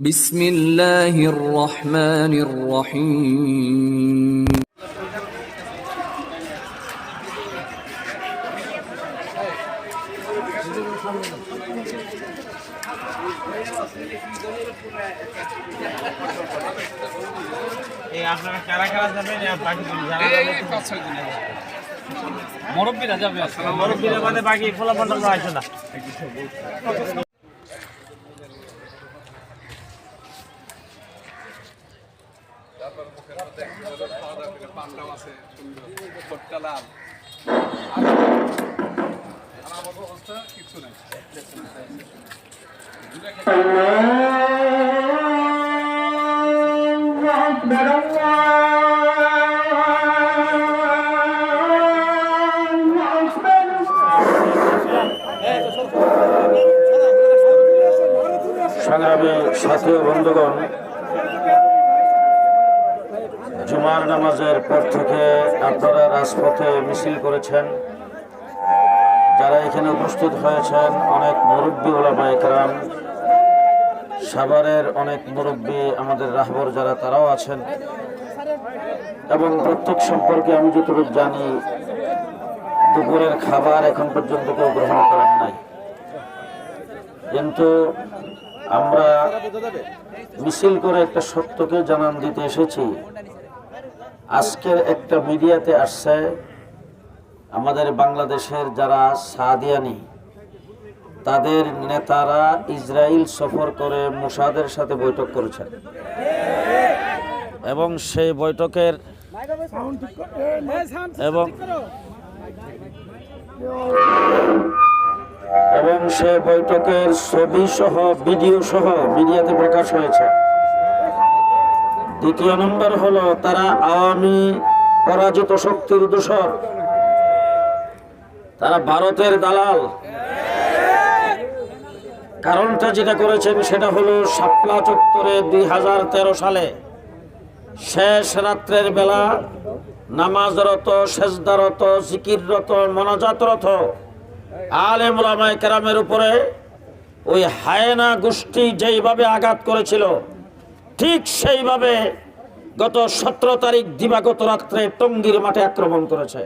بسم الله الرحمن الرحيم এই আপনারা কারা কারা যাবেন আর বাকি যারা মুরব্বীরা যাবে আজকে মুরব্বীরা বাদে বাকি ফোলা মন্ডল আছে না সংগ্রামী সাথী বন্ধুগণ জুমার নামাজের পর থেকে আপনারা রাজপথে মিছিল করেছেন। যারা এখানে উপস্থিত হয়েছেন, অনেক মুরব্বী ওলামা একরাম সাভারের অনেক মুরব্বী, আমাদের রাহবর যারা, তারাও আছেন। এবং প্রত্যেক সম্পর্কে আমি যতটুকু জানি, দুপুরের খাবার এখন পর্যন্ত কেউ গ্রহণ করেন নাই। কিন্তু আমরা মিছিল করে একটা সত্যকে জানান দিতে এসেছি। আজকের একটা মিডিয়াতে আসছে, আমাদের বাংলাদেশের যারা সাদিয়ানি, তাদের নেতারা ইসরায়েল সফর করে মুসাদের সাথে বৈঠক করেছেন এবং সেই বৈঠকের এবং এবং সে বৈঠকের ছবি সহ ভিডিও সহ মিডিয়াতে প্রকাশ হয়েছে। দ্বিতীয় নম্বর হলো তারা আওয়ামী পরাজিত শক্তির দূষর তারা ভারতের দালাল। কারণটা যেটা করেছেন সেটা হলো শাপলা চত্বরে দুই হাজার তেরো সালে শেষ রাত্রের বেলা নামাজরত, সেজদারত, জিকিররত, মনাজাতরত আলেম ওলামায়ে কেরামের উপরে ওই হায়না গোষ্ঠী যেইভাবে আঘাত করেছিল ঠিক সেইভাবে গত সতেরো তারিখ দিবাগত রাত্রে টঙ্গীর মাঠে আক্রমণ করেছে।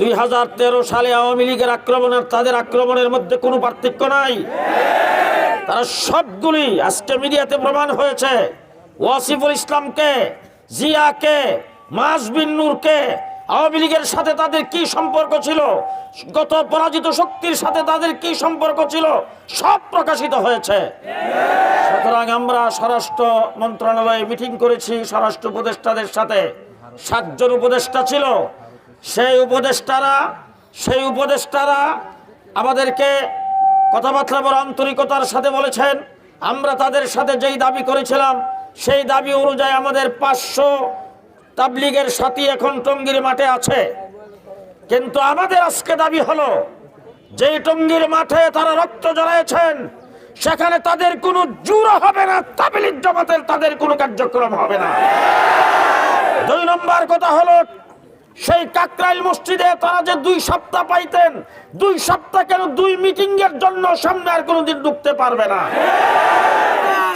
দুই হাজার তেরো সালে আওয়ামী লীগের আক্রমণের তাদের আক্রমণের মধ্যে কোনো পার্থক্য নাই। তারা সবগুলি আজকে মিডিয়াতে প্রমাণ হয়েছে। ওয়াসিফুল ইসলামকে, জিয়াকে মাসবিন নূরকে আওয়ামী লীগের সাথে তাদের কি সম্পর্ক ছিল? গত পরাজিত শক্তির সাথে তাদের কি সম্পর্ক ছিল? সব প্রকাশিত হয়েছে। সুতরাং আমরা স্বরাষ্ট্র মন্ত্রণালয়ে মিটিং করেছি স্বরাষ্ট্র উপদেষ্টাদের সাথে। সাতজন উপদেষ্টা ছিল। সেই উপদেষ্টারা সেই উপদেষ্টারা আমাদেরকে কথাবার্তা বড় আন্তরিকতার সাথে বলেছেন, আমরা তাদের সাথে যেই দাবি করেছিলাম, সেই দাবি অনুযায়ী আমাদের পাঁচশো তাবলিগের সাথী এখন টঙ্গির মাঠে আছে। কিন্তু আমাদের আজকে দাবি হলো, যেই টঙ্গির মাঠে তারা রক্ত জড়াইছেন সেখানে তাদের কোনো জুড়ো হবে না, তাবলিগ জামাতের তাদের কোনো কার্যক্রম হবে না। দুই নম্বর কথা হলো, সেই কাকরাইল মসজিদে তারা যে দুই সপ্তাহ পাইতেন, দুই সপ্তাহ কেন দুই মিটিং এর জন্য সামনে আর কোনোদিন ঢুকতে পারবে না।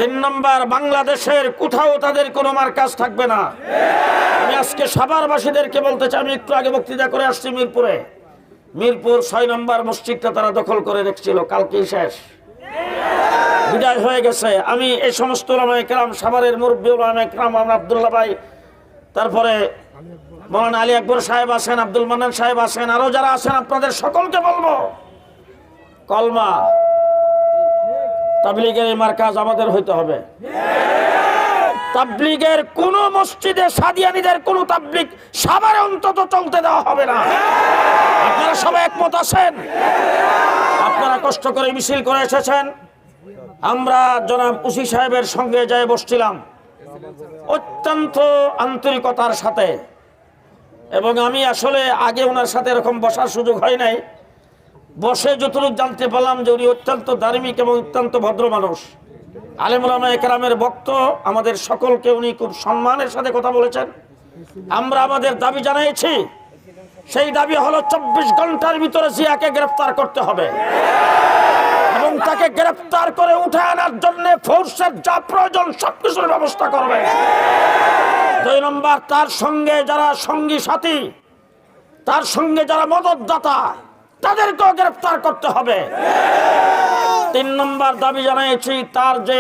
তিন নম্বর, বাংলাদেশের কোথাও তাদের কোনো মার্কাজ থাকবে না। আমি আজকে সাভারবাসীদেরকে বলতে চাই, আমি একটু আগে বক্তৃতা করে আসছি মিরপুরে। মিরপুর ছয় নম্বর মসজিদটা তারা দখল করে রেখেছিল, কালকেই শেষ। বিদায় হয়ে গেছে। আমি এই সমস্ত ওলামায়ে কেরাম, সাভারের মুরব্বী ওলামায়ে কেরাম, আমরা আবদুল্লাহ ভাই, তারপরে মৌলানা আলী আকবর সাহেব আছেন, আব্দুল মান্নান সাহেব আছেন, আরও যারা আছেন, আপনাদের সকলকে বলব, কলমা। তাবলিগের এই মার্কাজ আমাদের হইতে হবে। তাবলিগের কোন মসজিদে সাদিয়ানিদের কোন তাবলিগ সাভারে অন্তত চলতে দেওয়া হবে না। আপনারা সবাই একমত আছেন? আপনারা কষ্ট করে মিছিল করে এসেছেন। আমরা জনাব উসি সাহেবের সঙ্গে যাই বসছিলাম। অত্যন্ত আন্তরিকতার সাথে। এবং আমি আসলে আগে ওনার সাথে এরকম বসার সুযোগ হয় নাই। বসে যতটুকু জানতে পারলাম যে উনি অত্যন্ত ধার্মিক এবং অত্যন্ত ভদ্র মানুষ। আলেমুলামা একরামের ভক্ত, আমাদের সকলকে উনি খুব সম্মানের সাথে কথা বলেছেন। আমরা আমাদের দাবি জানিয়েছি, সেই দাবি হলো চব্বিশ ঘণ্টার ভিতরে জিয়াকে গ্রেফতার করতে হবে। এবং তাকে গ্রেফতার করে উঠে আনার জন্য ফোর্সের যা প্রয়োজন সবকিছুর ব্যবস্থা করবে। দুই নম্বর, তার সঙ্গে যারা সঙ্গী সাথী, তার সঙ্গে যারা মদতদাতা তাদেরকেও গ্রেফতার করতে হবে। তিন নম্বর দাবি জানিয়েছি, তার যে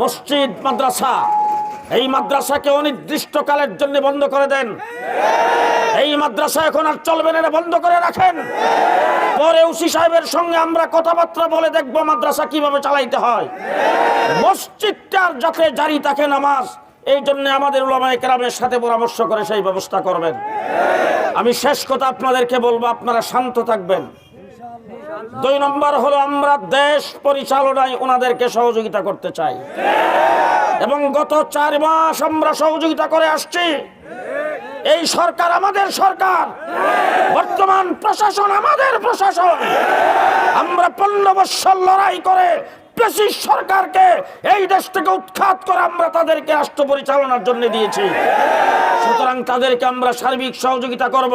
মসজিদ, মাদ্রাসা, এই মাদ্রাসাকে অনির্দিষ্টকালের জন্য বন্ধ করে দেন। এই মাদ্রাসা এখন আর চলবে না বন্ধ করে রাখেন। পরে উসি সাহেবের সঙ্গে আমরা কথাবার্তা বলে দেখব মাদ্রাসা কীভাবে চালাইতে হয়। মসজিদটার যাতে জারি থাকে নামাজ, এই জন্য আমাদের উলামায়ে কেরামের সাথে পরামর্শ করে সেই ব্যবস্থা করবেন। আমি শেষ কথা আপনাদেরকে বলব, আপনারা শান্ত থাকবেন। দুই নম্বর হলো আমরা দেশ পরিচালনায় ওনাদেরকে সহযোগিতা করতে চাই। এবং গত চার মাস আমরা সহযোগিতা করে আসছি। এই সরকার আমাদের সরকার। বর্তমান প্রশাসন আমাদের প্রশাসন। আমরা পনেরো বৎসর লড়াই করে সরকারকে, এই দেশ থেকে উৎখাত করে আমরা তাদেরকে রাষ্ট্র পরিচালনার জন্য দিয়েছি। সুতরাং তাদেরকে আমরা সার্বিক সহযোগিতা করব।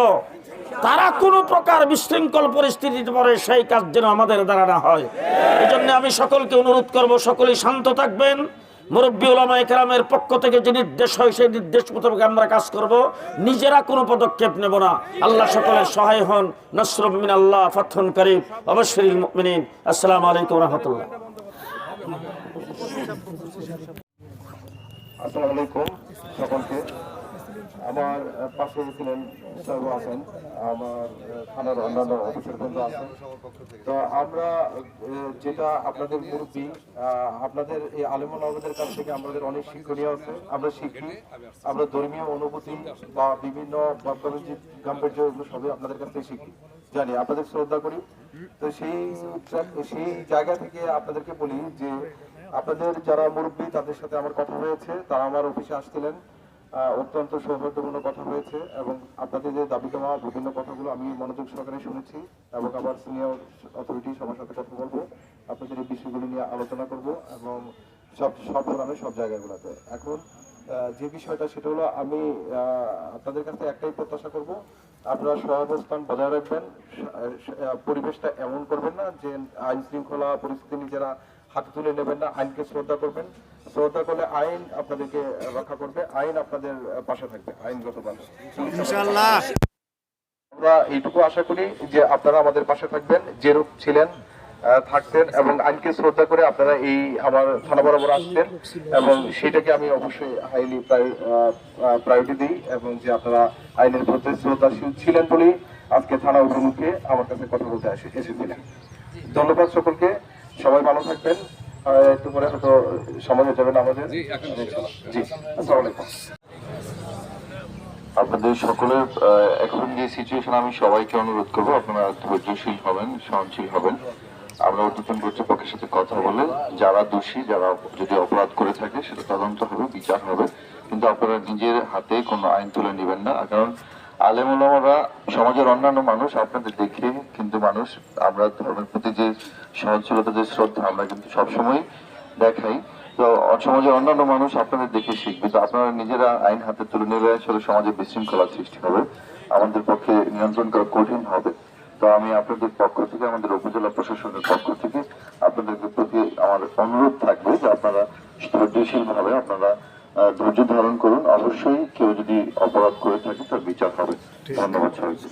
তারা কোনো প্রকার বিশৃঙ্খল পরিস্থিতিতে পড়ে, সেই কাজ যেন আমাদের দ্বারা না হয়। এই জন্য আমি সকলকে অনুরোধ করব, সকলেই শান্ত থাকবেন। মুরব্বী ওলামা একরামের পক্ষ থেকে যে নির্দেশ হয়, সেই নির্দেশ মোতাবেক আমরা কাজ করব। নিজেরা কোনো পদক্ষেপ নেব না। আল্লাহ সকলের সহায় হন। নসরুমিন আল্লাহ ফাথন করিম। অবশ্যই মিনিন আসসালামু আলাইকুম রহমতুল্লাহ। আসসালামু আলাইকুম সকলকে। আমার পাশে ছিলেন সর্ব আছেন আমার থানার অন্যান্য অফিসার বন্ধু আছেন। তো আমরা যেটা আপনাদের মুরব্বী আপনাদের এই আলেমুল আমাদের কাছ থেকে আমাদের অনেক শিক্ষণীয় আছে। আমরা শিখি আমরা ধর্মীয় অনুভূতি বা বিভিন্ন এগুলো সবই আপনাদের কাছ থেকে শিখি, জানি। আপনাদের শ্রদ্ধা করি। তো সেই সেই জায়গা থেকে আপনাদেরকে বলি যে আপনাদের যারা মুরব্বী, তাদের সাথে আমার কথা হয়েছে। তারা আমার অফিসে আসছিলেন। অত্যন্ত সৌহার্দ্যপূর্ণ কথা হয়েছে এবং আপনাদের যে দাবি দেওয়া বিভিন্ন কথাগুলো আমি মনোযোগ সহকারে শুনেছি এবং আবার সিনিয়র অথরিটি সবার সাথে কথা বলব। আপনাদের এই বিষয়গুলো নিয়ে আলোচনা করব এবং সব সব ফোরামে সব জায়গাগুলোতে। এখন যে বিষয়টা, সেটা হলো আমি আপনাদের কাছে একটাই প্রত্যাশা করব, আপনারা সহাবস্থান বজায় রাখবেন। পরিবেশটা এমন করবেন না যে আইন শৃঙ্খলা পরিস্থিতি নিজেরা হাতে তুলে নেবেন না আইনকে শ্রদ্ধা করবেন। শ্রদ্ধা করলে আইন আপনাদেরকে রক্ষা করবে আইন আপনাদের পাশে থাকবে আইনগত পাশে। আমরা এইটুকু আশা করি যে আপনারা আমাদের পাশে থাকবেন যেরূপ ছিলেন থাকতেন এবং আইনকে শ্রদ্ধা করে আপনারা এই আমার থানা বরাবর আসতেন এবং সেটাকে আমি অবশ্যই হাইলি প্রায়োরিটি দিই এবং যে আপনারা আইনের প্রতি শ্রদ্ধাশীল ছিলেন বলেই আজকে থানা অভিমুখে আমার কাছে কথা বলতে আসে এসেছিলেন। ধন্যবাদ সকলকে। সবাই ভালো থাকবেন। একটু পরে হয়তো সময় হয়ে যাবে না আমাদের। জি আসসালামু আলাইকুম। আপনাদের সকলের এখন যে সিচুয়েশন আমি সবাইকে অনুরোধ করব আপনারা ধৈর্যশীল হবেন সহনশীল হবেন। আমরা ঊর্ধ্বতন কর্তৃপক্ষের সাথে কথা বলে যারা দোষী যারা যদি অপরাধ করে থাকে সেটা তদন্ত হবে বিচার হবে। কিন্তু আপনারা নিজের হাতে কোনো আইন তুলে নেবেন না। কারণ আলেমুলামারা সমাজের অন্যান্য মানুষ আপনাদের দেখে কিন্তু মানুষ আমরা ধর্মের প্রতি যে সহনশীলতা যে শ্রদ্ধা আমরা কিন্তু সবসময় দেখাই। তো সমাজের অন্যান্য মানুষ আপনাদের দেখে শিখবে। তো আপনারা নিজেরা আইন হাতে তুলে নিলে আসলে সমাজে বিশৃঙ্খলা সৃষ্টি হবে। আমাদের পক্ষে নিয়ন্ত্রণ করা কঠিন হবে। তো আমি আপনাদের পক্ষ থেকে, আমাদের উপজেলা প্রশাসনের পক্ষ থেকে আপনাদের প্রতি আমার অনুরোধ থাকবে যে আপনারা ধৈর্যশীল ভাবে আপনারা ধৈর্য ধারণ করুন। অবশ্যই কেউ যদি অপরাধ করে থাকে, তার বিচার হবে। ধন্যবাদ সবাইকে।